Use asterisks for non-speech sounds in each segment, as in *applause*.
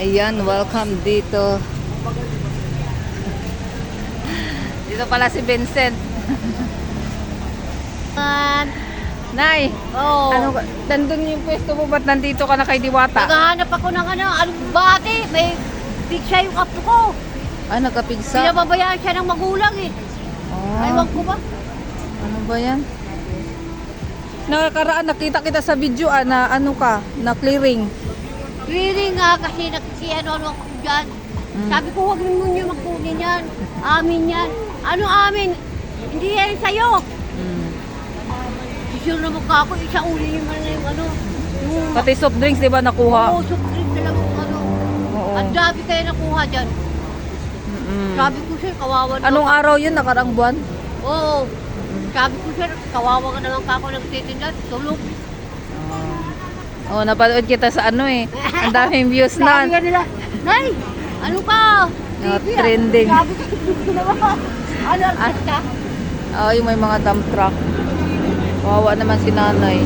Ayan, welcome dito. Dito pala si Vincent. Nay, Oo. ano? Nandun yung pwesto mo, ba't nandito ka na kay Diwata? Naghahanap ako ng ano, alubate. May pizza yung apo ko. Ah, nagkapigsa? Pinababayaan siya ng magulang eh. Ah, Ewan ko ba? ano ba yan? Nakakaraan, nakita kita sa video ah, na ano ka, na clearing. Clearing nga kasi nagsiano-ano ako dyan. Mm. Sabi ko, huwag mo niyo magkunin yan. Amin yan. Ano amin? Hindi yan sa'yo. Mm. Sisure na mukha ko, isa uli man na yung ano. Yung Pati soft drinks, di ba, nakuha? Oo, soft drink na lang yung ano. Oo. Ang dami kayo nakuha dyan. Mm-mm. Sabi ko sir, kawawa naman. Anong araw yun, nakarang buwan? Oo. Sabi ko sir, kawawa ka naman ka ako nagtitinda. Tulog. Oh, napanood kita sa ano eh. *laughs* Ang daming views Sabi na. nga nila, Nay, ano ka? Ah, TV, ah." trending. Sabi. Ano, artista? Oh, yung may mga dump truck. Kawawa naman si nanay.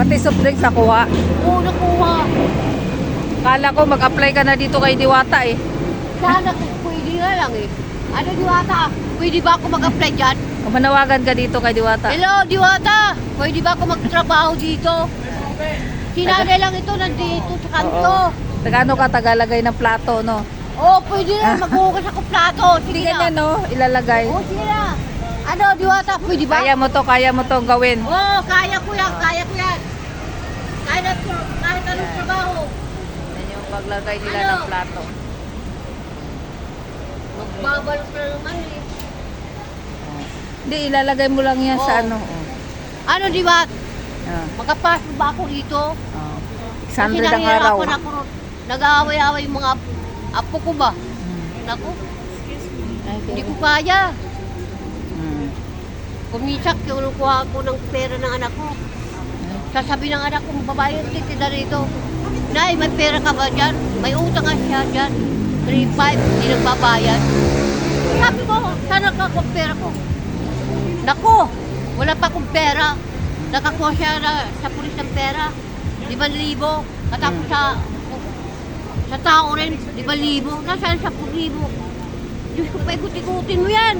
Pati soft drinks nakuha. Oo, nakuha. Kala ko mag-apply ka na dito kay Diwata eh. Sana pwede na lang eh. Ano, Diwata? Pwede ba ako mag-apply dyan? Manawagan ka dito kay Diwata. Hello, Diwata! Pwede ba ako magtrabaho dito? Sinanay lang ito, nandito sa kanto. Tagano ka tagalagay ng plato, no? Oo, pwede na, *laughs* maghugas ako plato. Hindi Sige na. ganyan, no? Ilalagay. Oo, sige na. Ano, Diwata, pwede ba? Kaya mo to, kaya mo to gawin. Oo, kaya ko yan, kaya ko yan. Kahit, at- kahit anong trabaho. Yan yung paglagay nila Ano? ng plato. Magbabalot na naman eh. Hindi, ilalagay mo lang yan sa Oo. ano. Oh. Ano, Diwat? Ah, Magkapasok ba ako dito? oh. Kasi 600 ang araw. nahihirapan ako. Nag-aaway-aaway yung mga ap- apo ko ba? Hmm. Naku, hindi ko kaya. Hmm. Kumisak, kinukuha ako ng pera ng anak ko. Sasabi ng anak ko, babae yung titida rito. Nay, may pera ka ba dyan? May utang nga siya dyan. 3-5, hindi nagbabayad. Sabi ko, sana ka ako pera ko. Naku, wala pa akong pera. Nakakuha siya na, sa pulis ng pera. 5,000. Katapos sa sa tao rin, 5,000. Nasaan sa 10,000? Diyos ko, paikot-ikutin mo yan.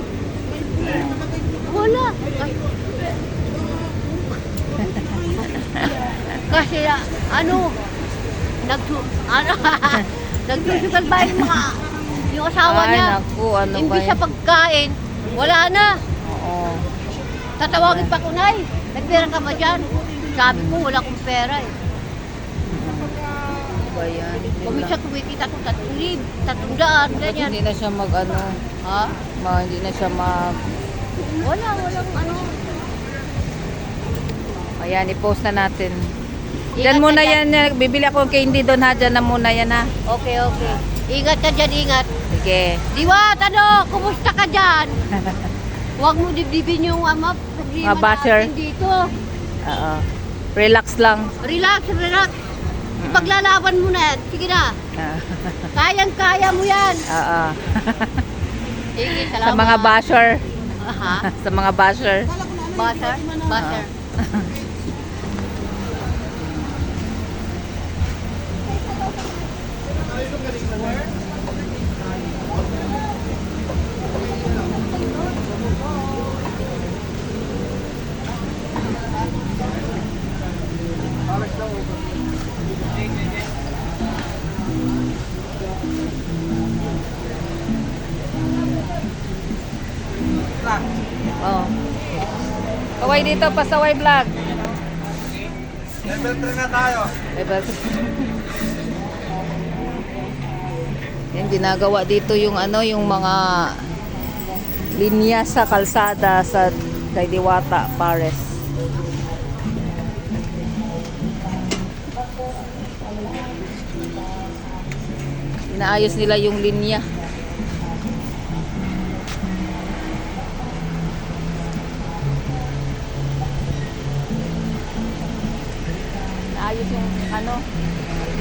Wala. *laughs* Kasi ah, ano, nagsu ano, *laughs* nagsusugal ba yung mga yung asawa Ay, niya? naku, ano ba sa pagkain, wala na. Oo. Tatawagin pa ko, Nay, may pera ka ba dyan? Sabi ko, wala akong pera eh. Ba yan? Hindi Kuminsan lang- kumikita ko tatlong lib, tatlong daan, ganyan. Hindi na siya mag ano, Ha? ma, hindi na siya mag... Wala, walang ano. Ayan, i-post na natin. Ingat Diyan ka muna dyan. yan, eh. bibili ako ng candy doon ha, dyan na muna yan ha. Okay, okay. Ingat ka dyan, ingat. Sige. Diwat, ano, kumusta ka dyan? *laughs* Huwag mo dibdibin yung ama, problema Mga basher. dito. Oo. Relax lang. Relax, relax. Paglalaban mo na yan. Sige na. Ah, *laughs* Kayang-kaya mo yan. Oo. Sige, Sa salamat. mga basher. Aha. *laughs* Sa mga basher. Basher? Basher. *laughs* Kaway dito, pasaway vlog. Level 3 na tayo. Level Yan, ginagawa dito yung ano, yung mga linya sa kalsada sa kay Diwata, Pares. Inaayos nila yung linya. Inaayos yung ano,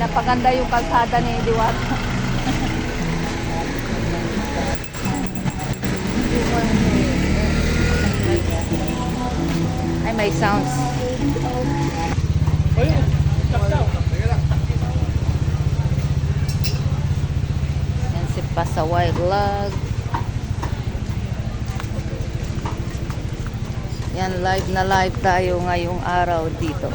napaganda yung kalsada ni Diwata. *laughs* Ay, may sounds. White Vlog. Yan, live na live tayo ngayong araw dito.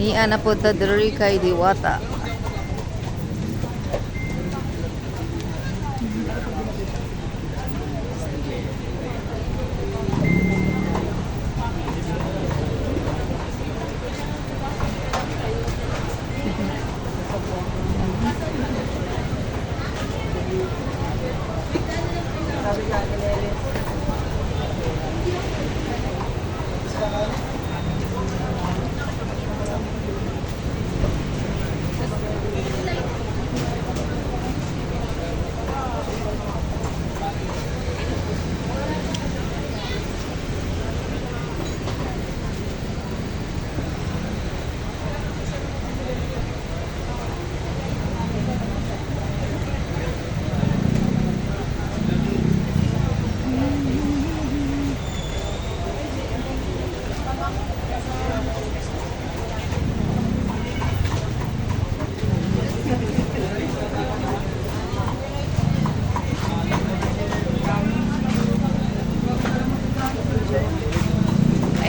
Ni ana po ta diri Diwata.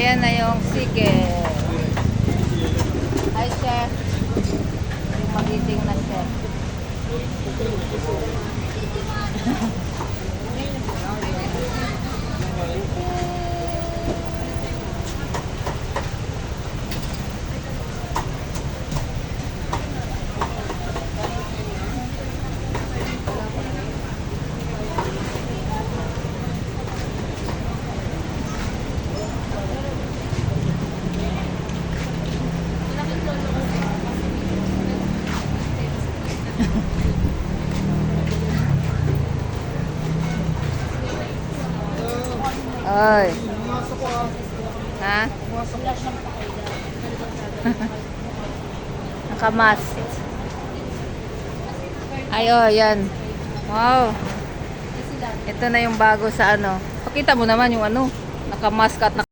Ayan na yung sige. Chef. Yung magiting na chef. *laughs* Ay. Ha? *laughs* Nakamas. Ay, oh, yan. Wow. Ito na yung bago sa ano. Pakita mo naman yung ano. Nakamask at